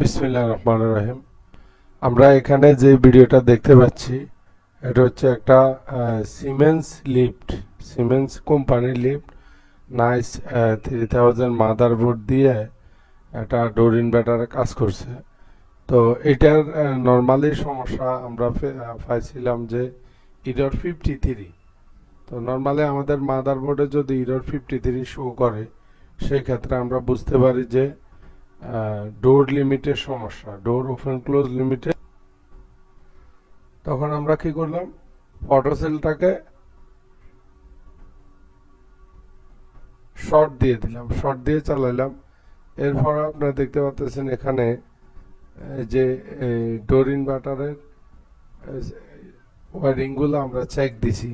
বিসমিল্লাহ রহমান রহিম। আমরা এখানে যে ভিডিওটা দেখতে পাচ্ছি, এটা হচ্ছে একটা সিমেন্স লিফট সিমেন্স কোম্পানির lift nice three thousand mother board দিয়ে একটা ডোর ইনভার্টারে কাজ করছে। তো এটার নর্মালি সমস্যা আমরা পাইছিলাম যে ইডর ফিফটি থ্রি তো নর্মালি আমাদের মাদার বোর্ডে যদি ইডর ফিফটি থ্রি শো করে সেই ক্ষেত্রে আমরা বুঝতে পারি যে ডোর লিমিটের সমস্যা ডোর ওপেন ক্লোজ লিমিটে তখন আমরা কি করলাম? ফটোসেলটাকে শর্ট দিয়ে দিলাম শর্ট দিয়ে চালাইলাম। এরপর আপনারা দেখতে পাচ্ছেন এখানে যে ডোর ইনভার্টারের ওয়ারিংগুলো আমরা চেক দিছি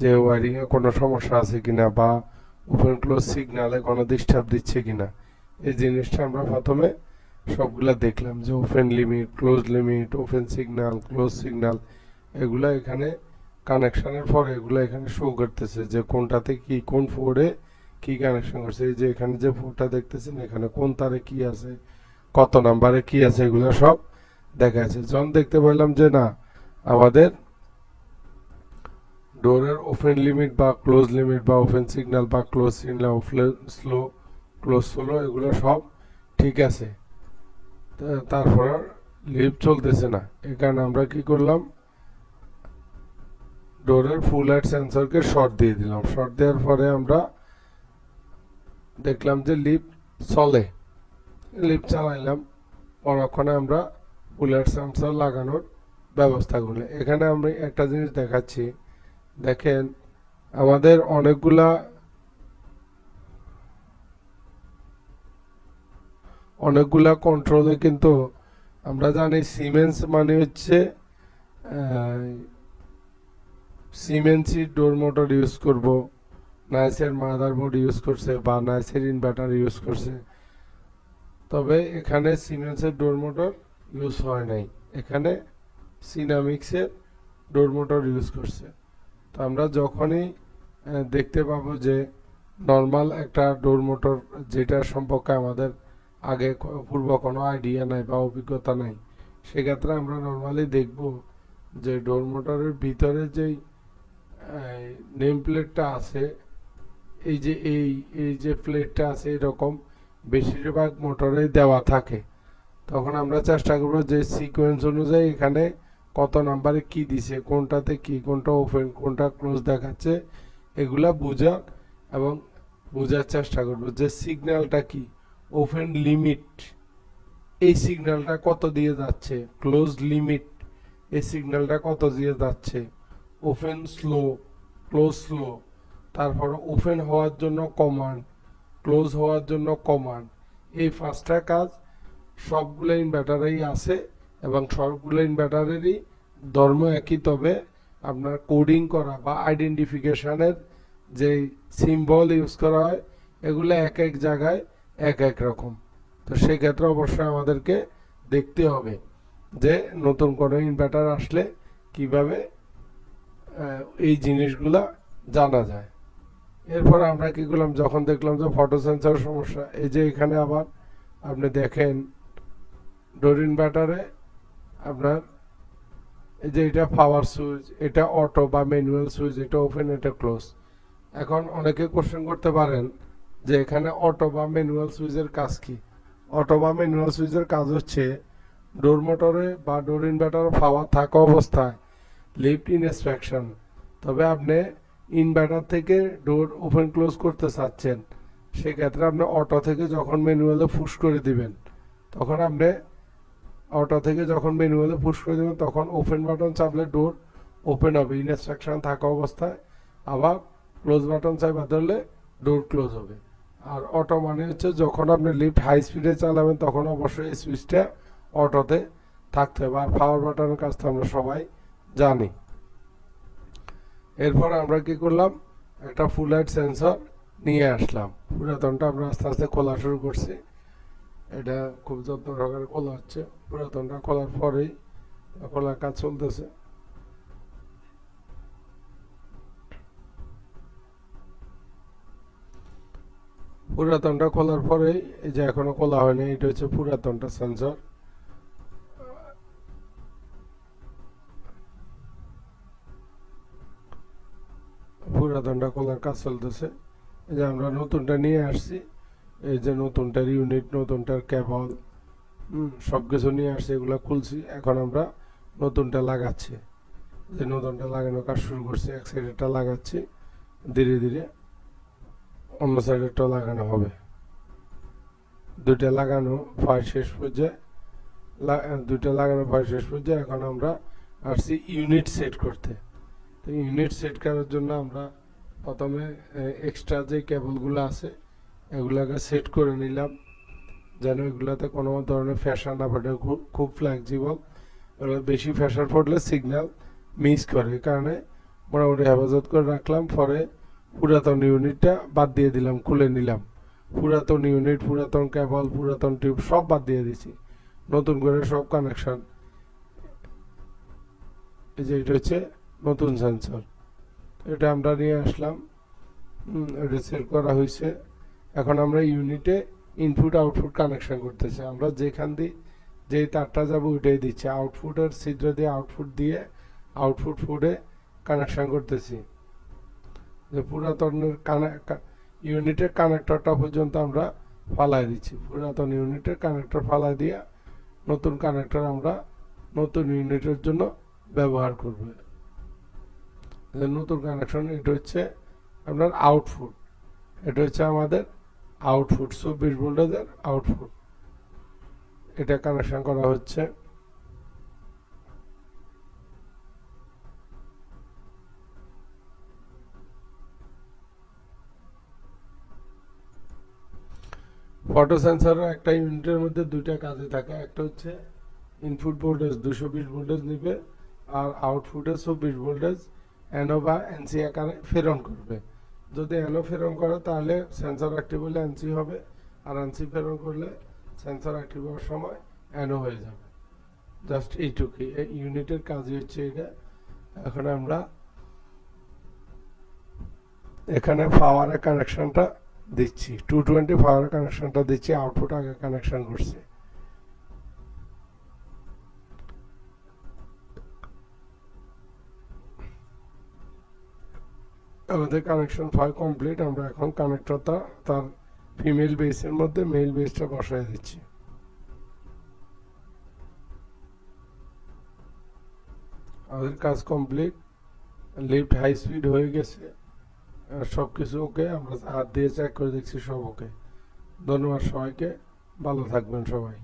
যে ওয়ারিংয়ে কোনো সমস্যা আছে কিনা বা ওপেন ক্লোজ সিগনালে কোনো ডিস্টার্ব দিচ্ছে কিনা। এই জিনিসটা আমরা প্রথমে সবগুলা দেখলাম যে open limit close limit open signal close signal এগুলা এখানে কানেকশনের পর এগুলো এখানে শো করতেছে যে কোনটাতে কি, কোন ফোরে কি কানেকশন করছে। এই যে এখানে যে ফোরটা দেখতেছেন, এখানে কোন তারে কি আছে, কত নাম্বারে কি আছে, এগুলো সব দেখা যাচ্ছে। যখন দেখতে পেলাম যে না, আমাদের ডোরের ওপেন লিমিট বা ক্লোজ লিমিট বা ওপেন সিগন্যাল বা close signal slow close slow এগুলো সব ঠিক আছে। তারপর লিফট চলতেছে না। এই কারণে আমরা কি করলাম? ডোরের ফুল লাইট সেন্সরকে শর্ট দিয়ে দিলাম। শর্ট দেওয়ার পরে আমরা দেখলাম যে লিপ চলে। লিফট চালাইলাম। পরক্ষণে আমরা ফুল লাইট সেন্সর লাগানোর ব্যবস্থা করলাম। এখানে আমি একটা জিনিস দেখাচ্ছি। দেখেন, আমাদের অনেকগুলা অনেকগুলা কন্ট্রোলে কিন্তু আমরা জানি সিমেন্স মানে হচ্ছে সিমেন্সি ডোর মোটর ইউজ করব নাইসের মাদার বোর্ড ইউজ করছে বা নাইসের ইনভার্টার ইউজ করছে। তবে এখানে সিমেন্সের ডোর মোটর ইউজ হয় নাই, এখানে সিনামিক্সের ডোর মোটর ইউজ করছে। তো আমরা যখনই দেখতে পাবো যে নর্মাল একটা ডোর মোটর যেটা সম্পর্কে আমাদের আগে পূর্ব কোনো আইডিয়া নাই বা অভিজ্ঞতা নাই, সেক্ষেত্রে আমরা নর্মালি দেখব যে ডোর মোটরের ভিতরে যেই নেম প্লেটটা আছে, এই যে এই এই যে প্লেটটা আছে এরকম, বেশিরভাগ মোটরে দেওয়া থাকে। তখন আমরা চেষ্টা করব যে সিকোয়েন্স অনুযায়ী এখানে কত নাম্বারে কি দিছে, কোনটাতে কি, কোনটা ওপেন কোনটা ক্লোজ দেখাচ্ছে, এগুলা বুঝার এবং বোঝার চেষ্টা করব যে সিগন্যালটা কি। Open limit. এই সিগন্যালটা কত দিয়ে যাচ্ছে? Close limit. এই সিগন্যালটা কত দিয়ে যাচ্ছে? Open slow, close slow. তারপর ওপেন হওয়ার জন্য কমান্ড, ক্লোজ হওয়ার জন্য কমান্ড। এই পাঁচটা কাজ সবগুলো ইনভার্টারেই আছে এবং সবগুলো ইনভার্টারেরই ধর্ম একই, তবে আপনার কোডিং করা বা আইডেন্টিফিকেশানের যে সিম্বল ইউজ করা হয়, এগুলো এক এক জায়গায় এক এক রকম। তো সেক্ষেত্রে অবশ্যই আমাদেরকে দেখতে হবে যে নতুন কোনো ইনভার্টার আসলে কীভাবে এই জিনিসগুলা জানা যায়। এরপর আমরা কি করলাম? যখন দেখলাম যে ফটো সেন্সর সমস্যা, এই যে এখানে আবার আপনি দেখেন ডোর ইনভার্টারে আপনার এই যে এটা পাওয়ার সুইচ এটা অটো বা ম্যানুয়াল সুইচ এটা ওপেন এটা ক্লোজ এখন অনেকে কোশ্চেন করতে পারেন যে এখানে অটো বা ম্যানুয়াল সুইচের কাজ কি? অটো বা ম্যানুয়াল সুইচের কাজ হচ্ছে ডোর মোটরে বা ডোর ইনভার্টারে পাওয়ার থাকা অবস্থায় লিফট ইনস্পেকশন তবে আপনি ইনভার্টার থেকে ডোর ওপেন ক্লোজ করতে চাচ্ছেন, সেক্ষেত্রে আপনি অটো থেকে যখন ম্যানুয়ালে পুশ করে দিবেন, তখন আপনি অটো থেকে যখন ম্যানুয়ালে পুশ করে দেবেন, তখন ওপেন বাটন চাপলে ডোর ওপেন হবে ইনস্ট্রাকশন থাকা অবস্থায়। আবার ক্লোজ বাটন চাপা ধরলে ডোর ক্লোজ হবে। আর অটো মানে হচ্ছে যখন আপনি লিফট হাই স্পিডে চালাবেন, তখন অবশ্যই সুইচটা অটোতে থাকতে হবে। আর পাওয়ার বাটনের কাজ তো আমরা সবাই জানি। এরপর আমরা কি করলাম? একটা ফুল লাইট সেন্সর নিয়ে আসলাম। পুরাতনটা আমরা আস্তে আস্তে খোলা শুরু করছি। এটা খুব যত্ন সহকারে খোলা হচ্ছে। পুরাতনটা খোলার পরেই খোলার কাজ চলতেছে। পুরাতনটা খোলার পরে এই যে এখনও খোলা হয়নি, এটা হচ্ছে পুরাতনটা সেন্সর পুরাতনটা খোলার কাজ চলতেছে। এই যে আমরা নতুনটা নিয়ে আসছি, এই যে নতুনটার ইউনিট নতুনটার কেবল সব কিছু নিয়ে আসছি, এগুলো খুলছি। এখন আমরা নতুনটা লাগাচ্ছি। যে নতুনটা লাগানোর কাজ শুরু করছি এক সাইডেরটা লাগাচ্ছি, ধীরে ধীরে। অন্য সাইডেরটা লাগানো হবে। দুইটা লাগানো প্রায় শেষ পর্যায়ে দুইটা লাগানো প্রায় শেষ পর্যায়ে এখন আমরা আসছি ইউনিট সেট করতে। তো ইউনিট সেট করার জন্য আমরা প্রথমে এক্সট্রা যে কেবলগুলো আছে এগুলাকে সেট করে নিলাম। যেন এগুলাতে কোনো ধরনের ফ্যাশন না খুব- খুব ফ্লেক্সিবল বেশি ফ্যাশন পড়লে সিগন্যাল মিস করে। কারণে মোটামুটি হেফাজত করে রাখলাম। পরে পুরাতন ইউনিটটা বাদ দিয়ে দিলাম, খুলে নিলাম। পুরাতন ইউনিট, পুরাতন কেবল পুরাতন টিউব সব বাদ দিয়ে দিছি নতুন করে সব কানেকশন এই যে এটা হচ্ছে নতুন সেন্সর এটা আমরা নিয়ে আসলাম। এটা সেট করা হয়েছে। এখন আমরা ইউনিটে ইনপুট আউটপুট কানেকশন করতেছি। আমরা যেখান দিয়ে যে তারটা যাব ওইটাই দিচ্ছি। আউটপুটের ছিদ্র দিয়ে আউটপুট দিয়ে আউটপুট ফুডে কানেকশন করতেছি। যে পুরাতনের কানে- ইউনিটের কানেক্টরটা পর্যন্ত আমরা ফালাই দিচ্ছি। পুরাতন ইউনিটের কানেক্টর ফালাই দিয়ে নতুন কানেক্টর আমরা নতুন ইউনিটের জন্য ব্যবহার করব। নতুন কানেকশন, এটা হচ্ছে আপনার আউটপুট। এটা হচ্ছে আমাদের আউটপুট, চব্বিশ ভোল্টেজের আউটপুট। এটা কানেকশন করা হচ্ছে ফটো সেন্সরের একটা ইউনিটের মধ্যে দুইটা কাজে থাকে। একটা হচ্ছে ইনপুট ভোল্টেজ দুশো বিশ ভোল্টেজ নিবে আর আউটপুটে চব্বিশ ভোল্টেজ এনো বা এনসি আকারে ফেরন করবে। যদি এনো ফেরন করে, তাহলে সেন্সর অ্যাক্টিভ হলে এনসি হবে আর এনসি ফেরন করলে সেন্সর অ্যাক্টিভ হওয়ার সময় এনো হয়ে যাবে। জাস্ট এইটুকুই। এই ইউনিটের কাজই হচ্ছে এটা। এখন আমরা এখানে পাওয়ারের কানেকশনটা দিচ্ছি টু টোয়েন্টি পাওয়ারের কানেকশনটা দিচ্ছি আউটপুট আগে কানেকশন করছি। আমাদের কানেকশন ফাইল কমপ্লিট আমরা এখন কানেক্টরটা তার ফিমেল বেসের মধ্যে মেল বেসটা বসায় দিচ্ছি। আমাদের কাজ কমপ্লিট লিফট হাই স্পিড হয়ে গেছে। সব কিছু ওকে, আমরা হাত দিয়ে চেক করে দেখছি সব ওকে। ধন্যবাদ সবাইকে, ভালো থাকবেন সবাই।